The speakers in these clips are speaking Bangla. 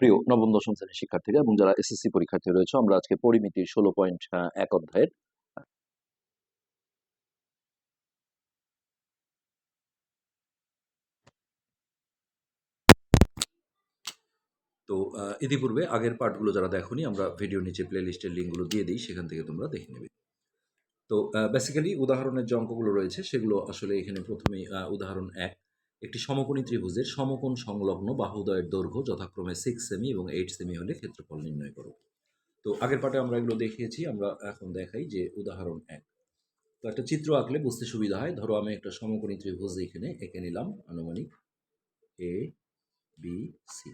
প্রিয় নবম, দশম শ্রেণির শিক্ষার্থীরা এবং যারা এসএসসি পরীক্ষার্থী রয়েছে, আমরা আজকে পরিমিতির ষোলো পয়েন্ট এক অধ্যায়ের তো ইতিপূর্বে আগের পার্টগুলো যারা দেখোনি, আমরা ভিডিও নিচে প্লে লিস্টের লিঙ্কগুলো দিয়ে দিই, সেখান থেকে তোমরা দেখে নেবে। তো বেসিক্যালি উদাহরণের যে অঙ্কগুলো রয়েছে, সেগুলো আসলে এখানে প্রথমেই উদাহরণ এক। একটি সমকোণী ত্রিভুজের সমকোণ সংলগ্ন বাহুদয়ের দৈর্ঘ্য যথাক্রমে সিক্স সেমি এবং এইট সেমি হলে ক্ষেত্রফল নির্ণয় করো। তো আগের পার্টে আমরা এগুলো দেখিয়েছি, আমরা এখন দেখাই যে উদাহরণ এক। তো একটা চিত্র আঁকলে বুঝতে সুবিধা হয়, ধরো আমি একটা সমকোণী ত্রিভুজ এখানে এঁকে নিলাম, আনুমানিক এ বি সি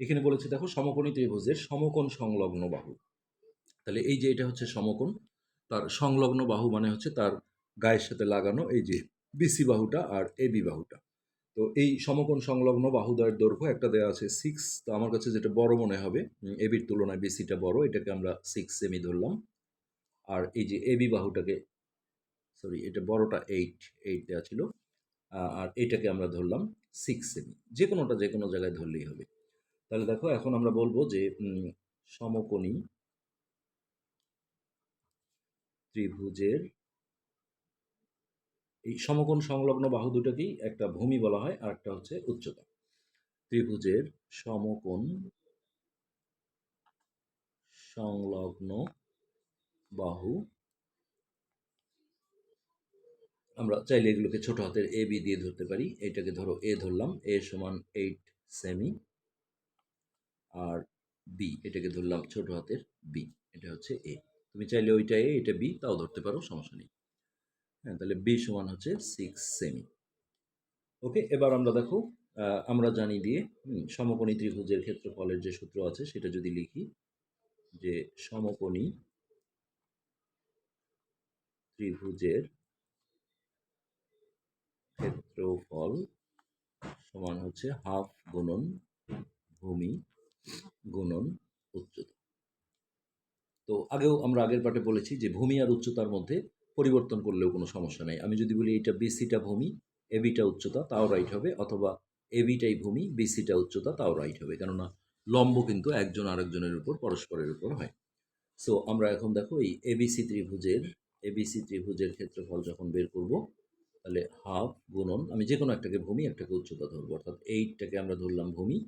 এখানে বলেছে, দেখো, সমকোণী ত্রিভুজের সমকোণ সংলগ্ন বাহু। তাহলে এই যে এটা হচ্ছে সমকোণ, তার সংলগ্ন বাহু মানে হচ্ছে তার গায়ের সাথে লাগানো এই যে বিসি বাহুটা আর এ বি বাহুটা। তো এই সমকোণ সংলগ্ন বাহুদ্বয়ের দৈর্ঘ্য একটা দেওয়া আছে সিক্স তো আমার কাছে যেটা বড় মনে হবে এবির তুলনায় বিসিটা বড়, এটাকে আমরা সিক্স সেমি ধরলাম। আর এই যে এবি বাহুটাকে সরি এটা বড়টা এইট এইট দেওয়া ছিল। আর এটাকে আমরা ধরলাম সিক্স সেমি যে কোনোটা যে কোনো জায়গায় ধরলেই হবে। তাহলে দেখো, এখন আমরা বলব যে সমকোণী ত্রিভুজের এই সমকোণ সংলগ্ন বাহু দুটোকেই একটা ভূমি বলা হয়, আর একটা হচ্ছে উচ্চতা। ত্রিভুজের সমকোণ সংলগ্ন বাহু, আমরা চাইলে এগুলোকে ছোট হাতের এ, বি দিয়ে ধরতে পারি। এটাকে ধরো এ ধরলাম, এ সমান এইট সেমি, আর বি এটাকে ধরলাম ছোট হাতের বি এটা হচ্ছে এ। তুমি চাইলে ওইটা এ, এটা বি, তাও ধরতে পারো, সমস্যা নেই। হ্যাঁ তাহলে বি সমান হচ্ছে সিক্স সেমি ওকে এবার আমরা দেখো আমরা জানি দিয়ে সমকোণী ত্রিভুজের ক্ষেত্রফলের যে সূত্র আছে, সেটা যদি লিখি যে সমকোণী ত্রিভুজের ক্ষেত্রফল সমান হচ্ছে হাফ গুণন ভূমি গুণন উচ্চতা। তো আগেও আমরা আগের পাঠে বলেছি যে ভূমি আর উচ্চতার মধ্যে পরিবর্তন করলেও কোনো সমস্যা নেই। আমি যদি বলি এটা বিসিটা ভূমি এবিটা উচ্চতা, তাও রাইট হবে। অথবা এবিটাই ভূমি বিসিটা উচ্চতা, তাও রাইট হবে। কেননা লম্ব কিন্তু একজন আরেকজনের উপর, পরস্পরের উপর হয়। সো আমরা এখন দেখো এই এবিসি ত্রিভুজের এবিসি ত্রিভুজের ক্ষেত্রফল যখন বের করব, তাহলে হাফ গুণন, আমি যে কোনো একটাকে ভূমি, একটাকে উচ্চতা ধরবো। অর্থাৎ এইটটাকে আমরা ধরলাম ভূমি,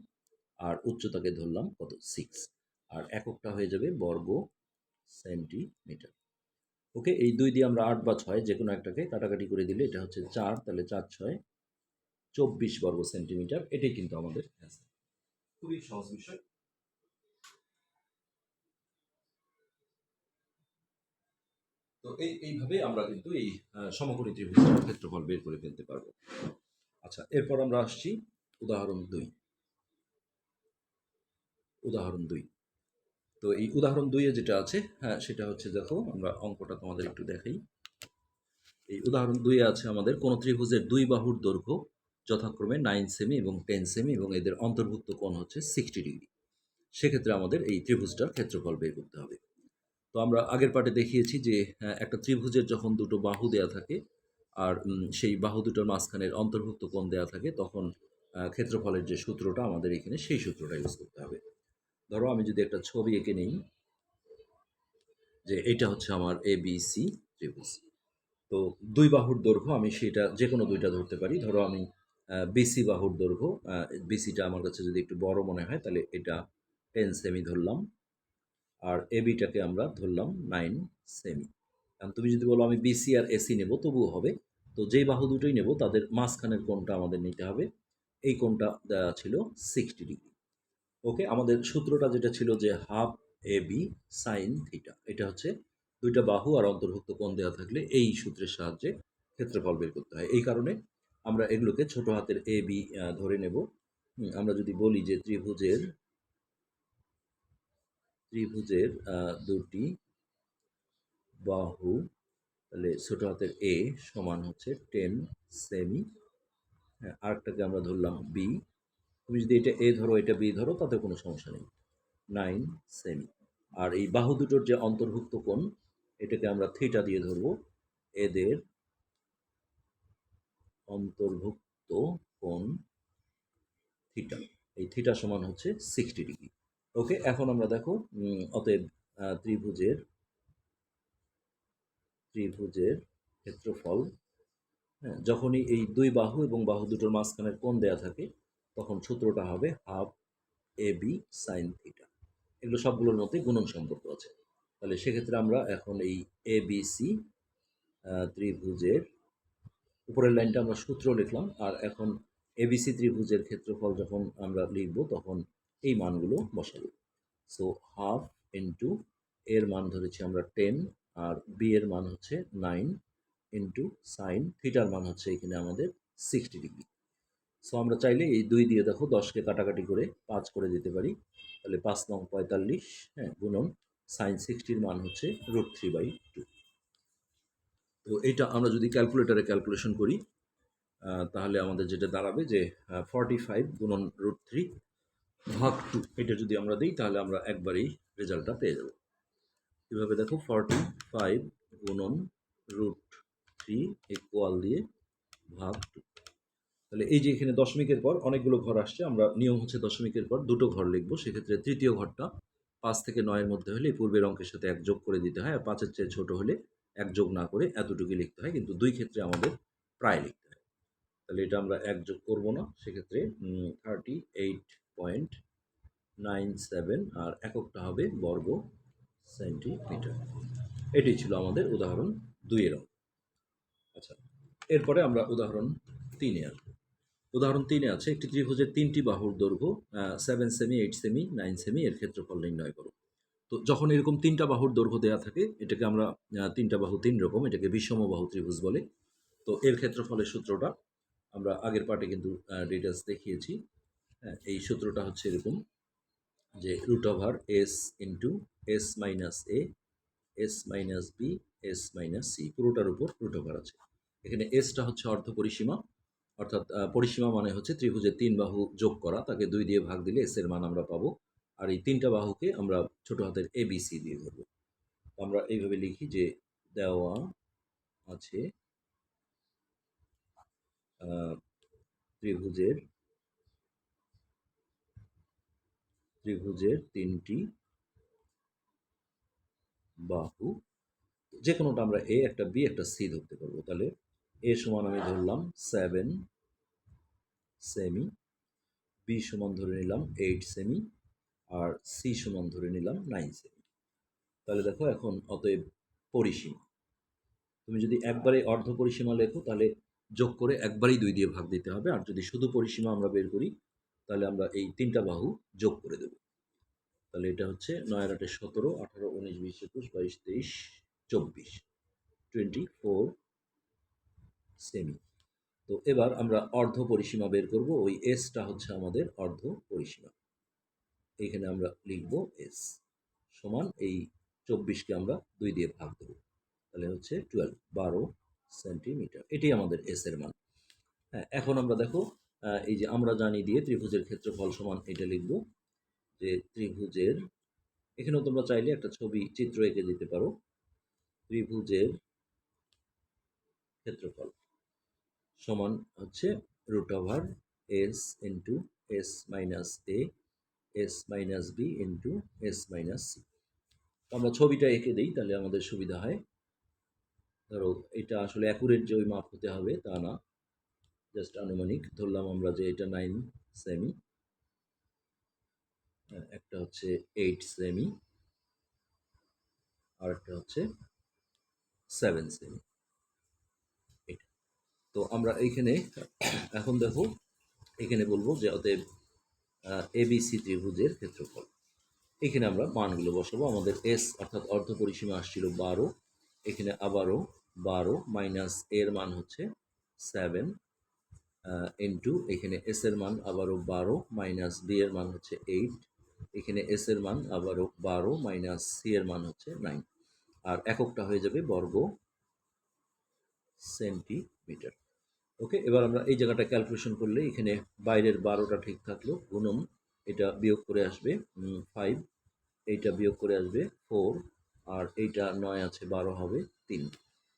আর উচ্চতাকে ধরলাম কত? সিক্স আর এককটা হয়ে যাবে বর্গ সেন্টিমিটার ওকে, এই দুই দিয়ে আমরা আট বা ছয় যে কোনো একটাকে কাটাকাটি করে দিলে এটা হচ্ছে চার, তাহলে চার ছয়, চব্বিশ বর্গ সেন্টিমিটার, এটাই কিন্তু আমাদের খুবই সহজ বিষয়। তো এই, এইভাবে আমরা কিন্তু এই সমকোণী ত্রিভুজের ক্ষেত্রফল বের করে ফেলতে পারব। আচ্ছা এরপর আমরা আসছি উদাহরণ দুই। উদাহরণ দুই। তো এই উদাহরণ দুইয়ে যেটা আছে হ্যাঁ সেটা হচ্ছে দেখো আমরা অঙ্কটা তোমাদের একটু দেখাই। এই উদাহরণ দুইয়ে আছে আমাদের কোন ত্রিভুজের দুই বাহুর দৈর্ঘ্য যথাক্রমে নাইন সেমি এবং টেন সেমি এবং এদের অন্তর্ভুক্ত কোণ হচ্ছে সিক্সটি ডিগ্রি সেক্ষেত্রে আমাদের এই ত্রিভুজটার ক্ষেত্রফল বের করতে হবে। তো আমরা আগের পার্টে দেখিয়েছি যে আহ, একটা ত্রিভুজের যখন দুটো বাহু দেয়া থাকে আর সেই বাহু দুটোর মাঝখানের অন্তর্ভুক্ত কোণ দেয়া থাকে তখন ক্ষেত্রফলের যে সূত্রটা আমাদের এখানে সেই সূত্রটা ইউজ করতে হবে। ধরো আমি যদি একটা ছবি এঁকে নিই, যে এটা হচ্ছে আমার এ বি সি ত্রিভুজ তো দুই বাহুর দৈর্ঘ্য আমি সেটা যে কোনো দুইটা ধরতে পারি। ধরো আমি বিসি বাহুর দৈর্ঘ্য বিসিটা আমার কাছে যদি একটু বড় মনে হয়, তাহলে এটা টেন সেমি ধরলাম। আর এবিটাকে আমরা ধরলাম নাইন সেমি কারণ তুমি যদি বলো আমি বিসি আর এসি নেব, তবুও হবে। তো যেই বাহু দুটোই নেব, তাদের মাঝখানের কোণটা আমাদের নিতে হবে। এই দেওয়া ছিল সিক্সটি ডিগ্রি ওকে, আমাদের সূত্রটা যেটা ছিল যে half A B sine theta. এটা হচ্ছে দুইটা বাহু আর অন্তর্ভুক্ত কোণ দেওয়া থাকলে এই সূত্রের সাহায্যে ক্ষেত্রফল বের করতে হয়। এই কারণে আমরা এগুলোকে ছোট হাতের এ বি ধরে নেব। আমরা যদি বলি যে ত্রিভুজের ত্রিভুজের দুটি বাহু, তাহলে ছোট হাতের এ সমান হচ্ছে টেন সেমি। হ্যাঁ আরেকটাকে আমরা ধরলাম বি। তুমি যদি এটা এ ধরো, এটা বি ধরো, তাতে কোনো সমস্যা নেই। নাইন সেমি আর এই বাহু দুটোর যে অন্তর্ভুক্ত কোণ, এটাকে আমরা থিটা দিয়ে ধরবো। এদের অন্তর্ভুক্ত কোণ থিটা এই থিটা সমান হচ্ছে সিক্সটি ডিগ্রি ওকে এখন আমরা দেখো অতএব ত্রিভুজের ত্রিভুজের ক্ষেত্রফল হ্যাঁ যখনই এই দুই বাহু এবং বাহু দুটোর মাঝখানের কোণ দেয়া থাকে তখন সূত্রটা হবে half A B sine theta. এগুলো সবগুলোর মধ্যে গুণন সম্পর্ক আছে। তাহলে সেক্ষেত্রে আমরা এখন এই এ বি সি ত্রিভুজের উপরের লাইনটা আমরা সূত্র লিখলাম, আর এখন এবিসি ত্রিভুজের ক্ষেত্রফল যখন আমরা লিখব তখন এই মানগুলো বসাবো। সো হাফ ইন্টু এর মান ধরেছি আমরা টেন আর বি এর মান হচ্ছে নাইন ইন্টু সাইন থিটার মান হচ্ছে এখানে আমাদের সিক্সটি ডিগ্রি সো আমরা চাইলে এই দুই দিয়ে দেখো দশকে কাটাকাটি করে পাঁচ করে দিতে পারি। তাহলে পাঁচ নং পঁয়তাল্লিশ হ্যাঁ গুণন সাইন সিক্সটির মান হচ্ছে রুট থ্রি বাই টু তো এটা আমরা যদি ক্যালকুলেটারে ক্যালকুলেশন করি তাহলে আমাদের যেটা দাঁড়াবে যে ফর্টি ফাইভ গুণন রুট থ্রি ভাগ টু এটা যদি আমরা দিই, তাহলে আমরা একবারেই রেজাল্টটা পেয়ে যাব। এভাবে দেখো ফর্টি ফাইভ গুণন রুট থ্রি ইকুয়াল দিয়ে ভাগ টু তাহলে এই যে এখানে দশমিকের পর অনেকগুলো ঘর আসছে, আমরা নিয়ম হচ্ছে দশমিকের পর দুটো ঘর লিখব। সেক্ষেত্রে তৃতীয় ঘরটা পাঁচ থেকে নয়ের মধ্যে হলে পূর্বের অঙ্কের সাথে এক যোগ করে দিতে হয়, আর পাঁচের চেয়ে ছোট হলে এক যোগ না করে এতটুকু লিখতে হয়। কিন্তু দুই ক্ষেত্রে আমাদের প্রায় লিখতে হয়। তাহলে এটা আমরা এক যোগ করব না, সেক্ষেত্রে thirty eight point nine seven আর এককটা হবে বর্গ সেন্টিমিটার। এটি ছিল আমাদের উদাহরণ দুইয়ের অঙ্ক। আচ্ছা এরপরে আমরা উদাহরণ তিনে আসব। উদাহরণ তিনে আছে, একটি ত্রিভুজের তিনটি বাহুর দৈর্ঘ্য সেভেন সেমি এইট সেমি নাইন সেমি এর ক্ষেত্রফল নির্ণয় করো। তো যখন এরকম তিনটা বাহুর দৈর্ঘ্য দেওয়া থাকে, এটাকে আমরা তিনটা বাহু তিন রকম, এটাকে বিষম বাহু ত্রিভুজ বলে। তো এর ক্ষেত্রফলের সূত্রটা আমরা আগের পার্টে কিন্তু ডিটেলস দেখিয়েছি। হ্যাঁ এই সূত্রটা হচ্ছে এরকম যে root over S into S minus A S minus B S minus C পুরোটার উপর রুট ওভার আছে। এখানে এসটা হচ্ছে অর্ধ পরিসীমা অর্থাৎ পরিসীমা মানে হচ্ছে ত্রিভুজের তিন বাহু যোগ করা। তাকে দুই দিয়ে ভাগ দিলে এস এর মান আমরা পাবো। আর এই তিনটা বাহুকে আমরা ছোট হাতের এ বি সি দিয়ে ধরবো। আমরা এইভাবে লিখি যে দেওয়া আছে ত্রিভুজের ত্রিভুজের তিনটি বাহু যে কোনোটা আমরা এ একটা বি একটা সি ধরতে পারব। তাহলে এ সমান আমি ধরলাম সেভেন সেমি বি সমান ধরে নিলাম এইট সেমি আর সি সমান ধরে নিলাম নাইন সেমি তাহলে দেখো এখন অতএব পরিসীমা। তুমি যদি একবারে অর্ধ পরিসীমা লেখো, তাহলে যোগ করে একবারেই দুই দিয়ে ভাগ দিতে হবে। আর যদি শুধু পরিসীমা আমরা বের করি, তাহলে আমরা এই তিনটা বাহু যোগ করে দেব। তাহলে এটা হচ্ছে নয় আটে সতেরো, আঠারো, উনিশ, বিশ, একুশ, বাইশ, তেইশ, চব্বিশ। টোয়েন্টি ফোর সেমি তো এবার আমরা অর্ধ পরিসীমা বের করব, ওই এসটা হচ্ছে আমাদের অর্ধ পরিসীমা। এইখানে আমরা লিখব এস সমান এই চব্বিশকে আমরা দুই দিয়ে ভাগ দেবো, তাহলে হচ্ছে টুয়েলভ বারো সেন্টিমিটার এটি আমাদের এস এর মান। হ্যাঁ এখন আমরা দেখো এই যে আমরা জানি দিয়ে ত্রিভুজের ক্ষেত্রফল সমান এটা লিখব, যে ত্রিভুজের, এখানেও তোমরা চাইলে একটা ছবি, চিত্র এঁকে দিতে পারো। ত্রিভুজের ক্ষেত্রফল। সমান হচ্ছে root over S into S minus A S minus B into S minus C আমরা ছবিটা এঁকে দিই, তাহলে আমাদের সুবিধা হয়। ধরো, এটা আসলে অ্যাকুরেট যে ওই মাপ হতে হবে, তা না। জাস্ট আনুমানিক, ধরলাম আমরা যে এটা নাইন সেমি একটা হচ্ছে এইট সেমি আর একটা হচ্ছে সেভেন সেমি তো আমরা এইখানে, এখন দেখো, এখানে বলব যে অতএব এবিসি ত্রিভুজের ক্ষেত্রফল। এখানে আমরা মানগুলো বসাবো। আমাদের এস অর্থাৎ অর্ধ পরিসীমা আসছিল বারো, এখানে আবারও বারো মাইনাস এর মান হচ্ছে সেভেন ইন্টু, এখানে এস এর মান আবারও বারো মাইনাস বি এর মান হচ্ছে এইট, এখানে এস এর মান আবারও বারো মাইনাস সি এর মান হচ্ছে নাইন। আর এককটা হয়ে যাবে বর্গ সেন্টিমিটার। ওকে এবার আমরা এই জায়গাটা ক্যালকুলেশন করলে এখানে বাইরের বারোটা ঠিক থাকল, গুণন, এটা বিয়োগ করে আসবে ফাইভ এইটা বিয়োগ করে আসবে ফোর আর এইটা নয় আছে, বারো হবে তিন।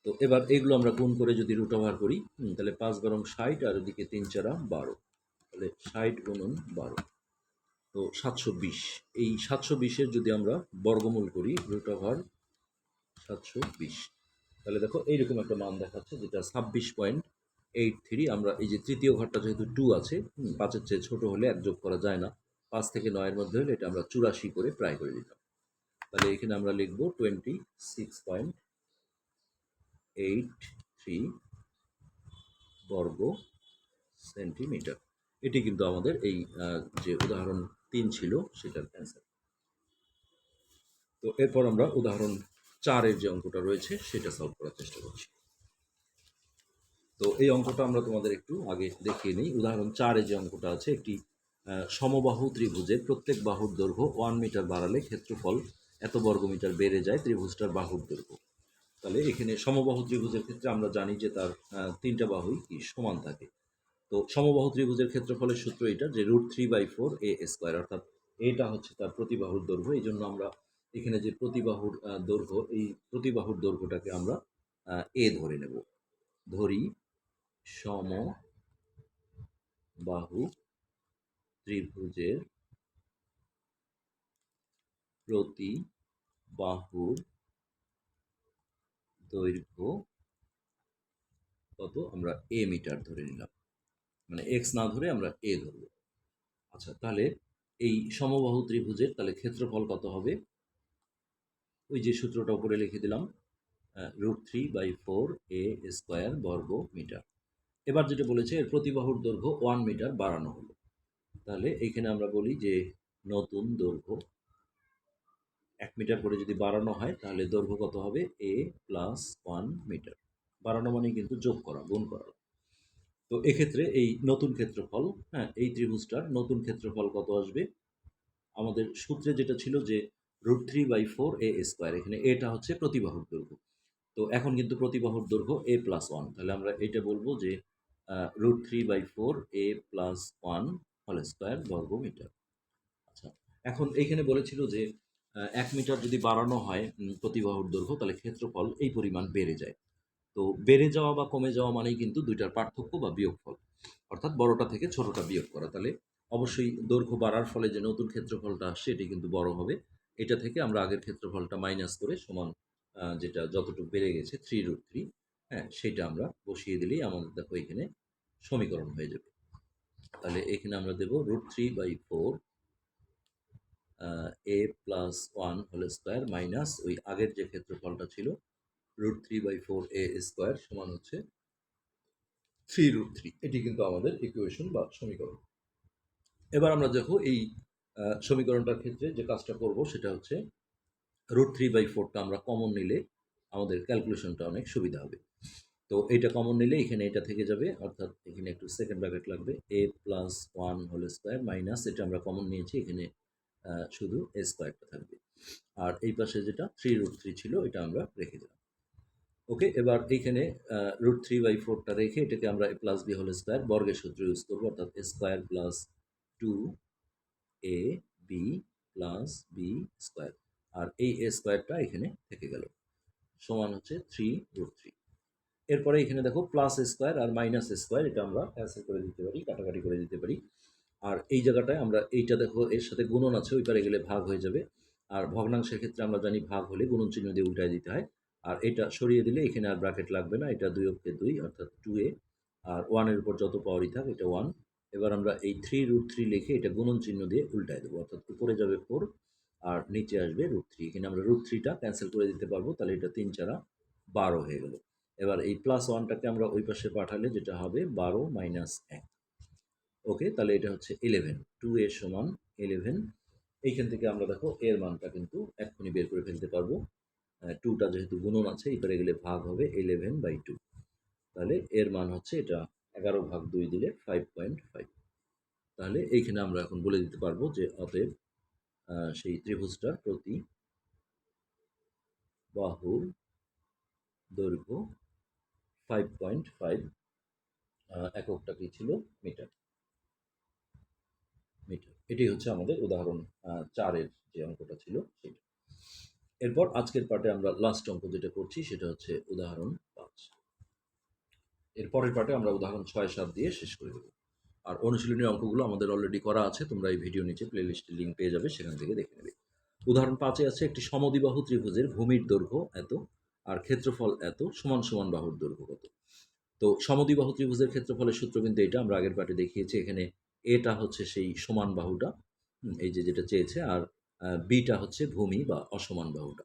তো এবার এইগুলো আমরা গুণ করে যদি রুট ওভার করি তাহলে পাঁচ বারং ষাট, আর ওদিকে তিন চারা বারো। তাহলে ষাট গুণন বারো। তো সাতশো বিশ। এই সাতশো বিশের যদি আমরা বর্গমূল করি রুট ওভার সাতশো বিশ। তাহলে দেখো এইরকম একটা মান দেখাচ্ছে, যেটা ছাব্বিশ পয়েন্ট এইট থ্রি আমরা এই যে তৃতীয় ঘরটা যেহেতু টু আছে পাঁচের চেয়ে ছোট হলে এক যোগ করা যায় না। পাঁচ থেকে নয়ের মধ্যে হলে এটা আমরা চুরাশি করে প্রায় করে দিতাম তাহলে এখানে আমরা লিখব twenty six point eight three বর্গ সেন্টিমিটার এটি কিন্তু আমাদের এই যে উদাহরণ তিন ছিল, সেটার অ্যান্সার তো এরপর আমরা উদাহরণ চারের যে অঙ্কটা রয়েছে, সেটা সলভ করার চেষ্টা করছি। তো এই অঙ্কটা আমরা তোমাদের একটু আগে দেখিয়ে নিই। উদাহরণ চারে যে অঙ্কটা আছে, একটি সমবাহু ত্রিভুজের প্রত্যেক বাহুর দৈর্ঘ্য ওয়ান মিটার বাড়ালে ক্ষেত্রফল এত বর্গমিটার বেড়ে যায়, ত্রিভুজটার বাহুর দৈর্ঘ্য। তাহলে এখানে সমবাহু ত্রিভুজের ক্ষেত্রে আমরা জানি যে তার তিনটা বাহুই কি সমান থাকে। তো সমবাহু ত্রিভুজের ক্ষেত্রফলের সূত্র এটা যে root three by four A square অর্থাৎ এটা হচ্ছে তার প্রতিবাহুর দৈর্ঘ্য। এই জন্য আমরা এখানে যে প্রতিবাহুর দৈর্ঘ্য, এই প্রতিবাহুর দৈর্ঘ্যটাকে আমরা এ ধরে নেব। ধরি সম বাহু ত্রিভুজের প্রতি বাহুর দৈর্ঘ্য কত? আমরা এ মিটার ধরে নিলাম। মানে এক্স না ধরে আমরা এ ধরব। আচ্ছা তাহলে এই সমবাহু ত্রিভুজের তাহলে ক্ষেত্রফল কত হবে? ওই যে সূত্রটা উপরে লিখে দিলাম root three by four A square বর্গ মিটার। এবার যেটা বলেছে, এর প্রতিবাহুর দৈর্ঘ্য ওয়ান মিটার বাড়ানো হলো। তাহলে এইখানে আমরা বলি যে নতুন দৈর্ঘ্য এক মিটার করে যদি বাড়ানো হয়, তাহলে দৈর্ঘ্য কত হবে? এ প্লাস ওয়ান মিটার বাড়ানো মানে কিন্তু যোগ করা, গুণ করা। তো এক্ষেত্রে এই নতুন ক্ষেত্রফল হ্যাঁ এই ত্রিভুজটার নতুন ক্ষেত্রফল কত আসবে? আমাদের সূত্রে যেটা ছিল যে root three by four a square এখানে এটা হচ্ছে প্রতিবাহুর দৈর্ঘ্য। তো এখন কিন্তু প্রতিবাহুর দৈর্ঘ্য এ প্লাস ওয়ান তাহলে আমরা এটা বলব যে root three by four a plus one whole square বর্গ মিটার আচ্ছা এখন এইখানে বলেছিল যে এক মিটার যদি বাড়ানো হয় প্রতিবাহুর দৈর্ঘ্য, তাহলে ক্ষেত্রফল এই পরিমাণ বেড়ে যায়। তো বেড়ে যাওয়া বা কমে যাওয়া মানেই কিন্তু দুইটার পার্থক্য বা বিয়োগফল। অর্থাৎ বড়টা থেকে ছোটটা বিয়োগ করা। তাহলে অবশ্যই দৈর্ঘ্য বাড়ার ফলে যে নতুন ক্ষেত্রফলটা আসছে এটি কিন্তু বড় হবে। এটা থেকে আমরা আগের ক্ষেত্রফলটা মাইনাস করে সমান যেটা যতটুকু বেড়ে গেছে থ্রি রুট থ্রি হ্যাঁ সেটা আমরা বসিয়ে দিলেই আমাদের দেখো এখানে সমীকরণ হয়ে যাবে। তাহলে এখানে আমরা দেব root three by four a plus one whole square minus ওই আগের যে ক্ষেত্রফলটা ছিল root three by four a square সমান হচ্ছে থ্রি রুট থ্রি এটি কিন্তু আমাদের ইকুয়েশন বা সমীকরণ। এবার আমরা দেখো এই সমীকরণটার ক্ষেত্রে যে কাজটা করব সেটা হচ্ছে রুট থ্রি বাই ফোরটা আমরা কমন নিলে আমাদের ক্যালকুলেশনটা অনেক সুবিধা হবে। তো এটা কমন নিলে এখানে এটা থেকে যাবে, অর্থাৎ এখানে একটু সেকেন্ড ব্র্যাকেট লাগবে। A plus one whole square minus এটা আমরা কমন নিয়েছি, এখানে শুধু এ স্কোয়ারটা থাকবে। আর এই পাশে যেটা থ্রি রুট থ্রি ছিল, এটা আমরা রেখে দিলাম। ওকে এবার এইখানে রুট থ্রি বাই ফোরটা রেখে এটাকে আমরা a plus b whole square বর্গের সূত্র ইউজ করব, অর্থাৎ square plus two a b plus b square আর এই এ স্কোয়ারটা এখানে থেকে গেল। সমান হচ্ছে থ্রি রুট থ্রি এরপরে এখানে দেখো প্লাস স্কোয়ার আর মাইনাস স্কোয়ার এটা আমরা ক্যান্সেল করে দিতে পারি, কাটাকাটি করে দিতে পারি। আর এই জায়গাটায় আমরা এইটা দেখো, এর সাথে গুণন আছে, ওই পারে গেলে ভাগ হয়ে যাবে। আর ভগ্নাংশের ক্ষেত্রে আমরা জানি ভাগ হলে গুণন চিহ্ন দিয়ে উল্টায় দিতে হয়। আর এটা সরিয়ে দিলে এখানে আর ব্র্যাকেট লাগবে না, এটা দুই অক্ষে দুই, অর্থাৎ টু এ। আর ওয়ানের উপর যত পাওয়ারই থাক, এটা ওয়ান এবার আমরা এই থ্রি রুট থ্রি লিখে এটা গুণন চিহ্ন দিয়ে উল্টায় দেবো, অর্থাৎ উপরে যাবে ফোর আর নিচে আসবে রুট থ্রি এখানে আমরা রুট থ্রিটা ক্যান্সেল করে দিতে পারব, তাহলে এটা তিন চারা বারো হয়ে গেল। এবার এই প্লাস ওয়ানটাকে আমরা ওই পাশে পাঠালে যেটা হবে বারো মাইনাস এক। ওকে তাহলে এটা হচ্ছে ইলেভেন টু এর সমান ইলেভেন এইখান থেকে আমরা দেখো এর মানটা কিন্তু এক্ষুনি বের করে ফেলতে পারব। টুটা যেহেতু গুণন আছে, এবারে গেলে ভাগ হবে ইলেভেন বাই টু তাহলে এর মান হচ্ছে এটা এগারো ভাগ দুই দিলে ফাইভ পয়েন্ট ফাইভ তাহলে এইখানে আমরা এখন বলে দিতে পারব যে অতএব সেই ত্রিভুজটার প্রতি বাহুর দৈর্ঘ্য ফাইভ পয়েন্ট ফাইভ এককটা কি ছিল? মিটার। মিটার। এটি হচ্ছে আমাদের উদাহরণ চারের যে অঙ্কটা ছিল সেটা। এরপর আজকের পার্টে আমরা লাস্ট অঙ্ক যেটা করছি সেটা হচ্ছে উদাহরণ পাঁচ। এর পরের পার্টে আমরা উদাহরণ ছয়, সাত দিয়ে শেষ করে দেবো। আর অনুশীলনী অঙ্কগুলো আমাদের অলরেডি করা আছে, তোমরা এই ভিডিও নিচে প্লেলিস্টের লিঙ্ক পেয়ে যাবে, সেখান থেকে দেখে নেবে। উদাহরণ পাঁচে আছে, একটি সমদিবাহু ত্রিভুজের ভূমির দৈর্ঘ্য এত, আর ক্ষেত্রফল এত, সমান সমান বাহুর দৈর্ঘ্য কত। তো সমদিবাহু ত্রিভুজের ক্ষেত্রফলের সূত্র কিন্তু এটা আমরা আগের পাঠে দেখিয়েছি, এখানে এটা হচ্ছে সেই সমান বাহুটা এই যে যেটা চেয়েছে, আর বিটা হচ্ছে ভূমি বা অসমান বাহুটা।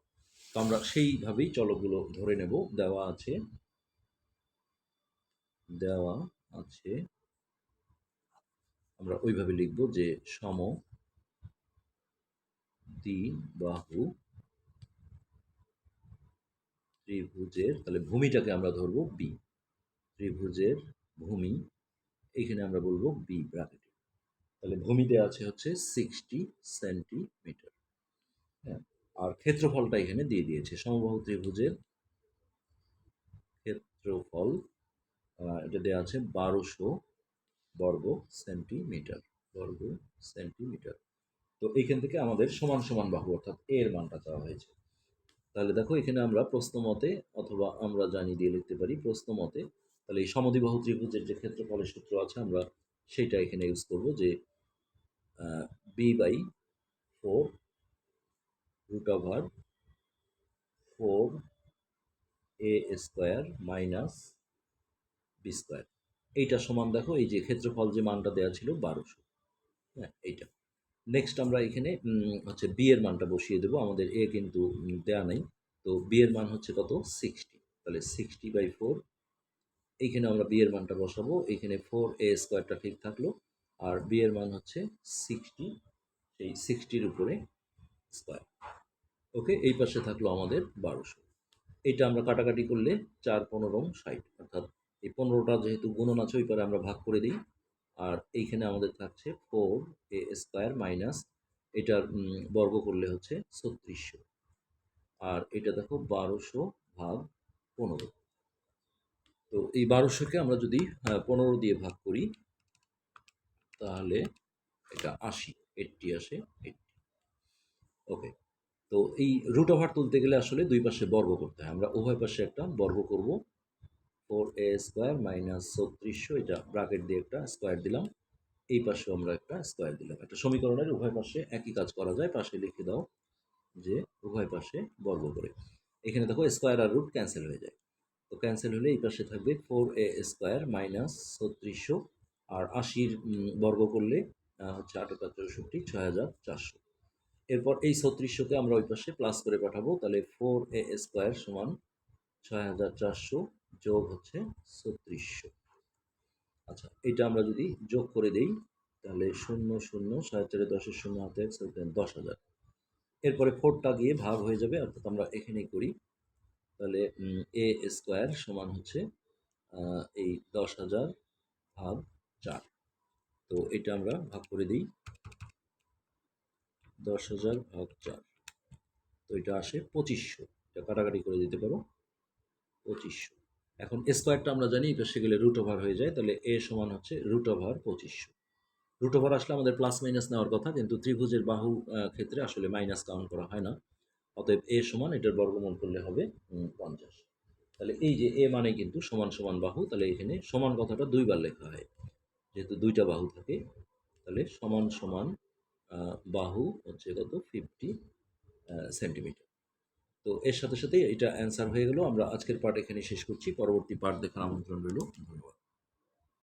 তো আমরা সেইভাবেই চলকগুলো ধরে নেব, দেওয়া আছে দেওয়া আছে আমরা ওইভাবে লিখব যে সম দ্বিবাহু ত্রিভুজের, তাহলে ভূমিটাকে আমরা ধরবো বি ত্রিভুজের ভূমি, এইখানে আমরা বলব বি ব্র্যাকেটে তাহলে ভূমিতে আছে হচ্ছে সিক্সটি সেন্টিমিটার হ্যাঁ আর ক্ষেত্রফলটা এখানে দিয়ে দিয়েছে। সমবাহু ত্রিভুজের ক্ষেত্রফল এটা দেওয়া আছে বারোশো বর্গ সেন্টিমিটার বর্গ সেন্টিমিটার। তো এইখান থেকে আমাদের সমান সমান বাহু, অর্থাৎ এর মানটা চাওয়া হয়েছে। তাহলে দেখো, এখানে আমরা প্রশ্ন মতে অথবা আমরা জানি দিয়ে লিখতে পারি প্রশ্ন মতে। তাহলে এই সমদ্বিবাহু ত্রিভুজের যে ক্ষেত্রফলের সূত্র আছে, আমরা সেটা এখানে ইউজ করব যে b by four root over four a square minus b square এইটা সমান দেখো, এই যে ক্ষেত্রফল যে মানটা দেওয়া ছিল বারোশো। হ্যাঁ এইটা। নেক্সট আমরা এখানে হচ্ছে বি এর মানটা বসিয়ে দেবো। আমাদের এ কিন্তু দেয়া নেই। তো বি এর মান হচ্ছে কত? সিক্সটি তাহলে সিক্সটি বাই ফোর এইখানে আমরা বি এর মানটা বসাবো। এইখানে ফোর এ স্কোয়ারটা ঠিক থাকল। আর বি এর মান হচ্ছে সিক্সটি সেই সিক্সটির উপরে স্কোয়ার ওকে এই পাশে থাকল আমাদের বারোশো। এইটা আমরা কাটাকাটি করলে চার, পনেরো, ষাট, অর্থাৎ এই পনেরোটা যেহেতু গুণন আছে, ওই পারে আমরা ভাগ করে দিই। আর এইখানে আমাদের থাকছে ফোর এ স্কোয়ার মাইনাস এটার বর্গ করলে হচ্ছে ছত্রিশশো। আর এটা দেখো বারোশো ভাগ পনেরো। তো এই বারোশোকে আমরা যদি পনেরো দিয়ে ভাগ করি, তাহলে এটা আশি এইটটি আসে এইটটি ওকে, তো এই রুট ওভার তুলতে গেলে আসলে দুই পাশে বর্গ করতে হয়। আমরা উভয় পাশে একটা বর্গ করব। ফোর এ স্কোয়ার মাইনাস ছত্রিশশো, এটা ব্রাকেট দিয়ে একটা স্কোয়ার দিলাম। এই পাশেও আমরা একটা স্কোয়ার দিলাম। একটা সমীকরণের উভয় পাশে একই কাজ করা যায়। পাশে লিখে দাও যে উভয় পাশে বর্গ করে। এখানে দেখো স্কোয়ার আর রুট ক্যান্সেল হয়ে যায়। তো ক্যান্সেল হলে এই পাশে থাকবে ফোর এ স্কোয়ার মাইনাস ছত্রিশশো আর আশির বর্গ করলে হচ্ছে আটটা চৌষট্টি, ছয় হাজার চারশো। এরপর এই ছত্রিশশোকে আমরা ওই পাশে প্লাস করে পাঠাবো। তাহলে ফোর এ স্কোয়ার সমান ছয় হাজার চারশো যোগ হচ্ছে ছত্রিশশো। আচ্ছা এটা আমরা যদি যোগ করে দেই, তাহলে শূন্য শূন্য, সাড়ে চারে দশের শূন্য হাতে এক দশ হাজার। এরপরে ফোরটা গিয়ে ভাগ হয়ে যাবে, অর্থাৎ আমরা এখানেই করি। তাহলে এ স্কোয়ার সমান হচ্ছে এই দশ হাজার ভাগ চার। তো এটা আমরা ভাগ করে দিই। দশ হাজার ভাগ চার। তো এটা আসে পঁচিশশো। এটা কাটাকাটি করে দিতে পারো, পঁচিশশো। এখন স্কোয়ারটা আমরা জানি এটা সেগুলো রুট ওভার হয়ে যায়, তাহলে এ সমান হচ্ছে রুট ওভার পঁচিশশো রুট ওভার আসলে আমাদের প্লাস মাইনাস নেওয়ার কথা, কিন্তু ত্রিভুজের বাহু ক্ষেত্রে আসলে মাইনাস কাউন্ট করা হয় না। অতএব এ সমান, এটার বর্গমূল করলে হবে পঞ্চাশ। তাহলে এই যে এ মানে কিন্তু সমান সমান বাহু, তাহলে এখানে সমান কথাটা দুইবার লেখা হয়। যেহেতু দুইটা বাহু থাকে, তাহলে সমান সমান বাহু হচ্ছে কত? ফিফটি সেন্টিমিটার তো এর সাথে সাথে এটা অ্যান্সার হয়ে গেল। আমরা আজকের পার্ট এখানে শেষ করছি। পরবর্তী পার্ট দেখার আমন্ত্রণ রইল। ধন্যবাদ।